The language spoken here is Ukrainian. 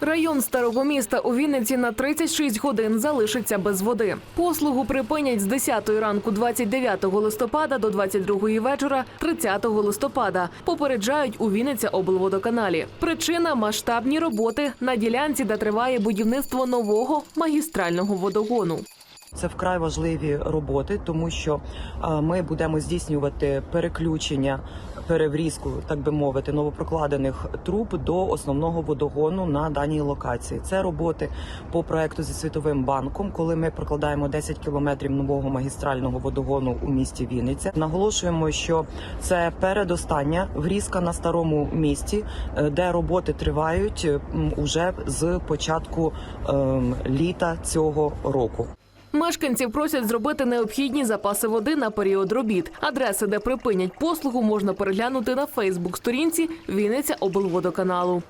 Район старого міста у Вінниці на 36 годин залишиться без води. Послугу припинять з 10 ранку 29 листопада до 22 вечора 30 листопада. Попереджають у Вінниця облводоканалі. Причина масштабні роботи на ділянці, де триває будівництво нового магістрального водогону. Це вкрай важливі роботи, тому що ми будемо здійснювати переключення, переврізку, так би мовити, новопрокладених труб до основного водогону на даній локації. Це роботи по проекту зі світовим банком, коли ми прокладаємо 10 кілометрів нового магістрального водогону у місті Вінниця. Наголошуємо, що це передостання врізка на старому місті, е, де роботи тривають уже з початку ем, літа цього року. Мешканців просять зробити необхідні запаси води на період робіт. Адреси, де припинять послугу, можна переглянути на Фейсбук-сторінці Вінниця облводоканалу.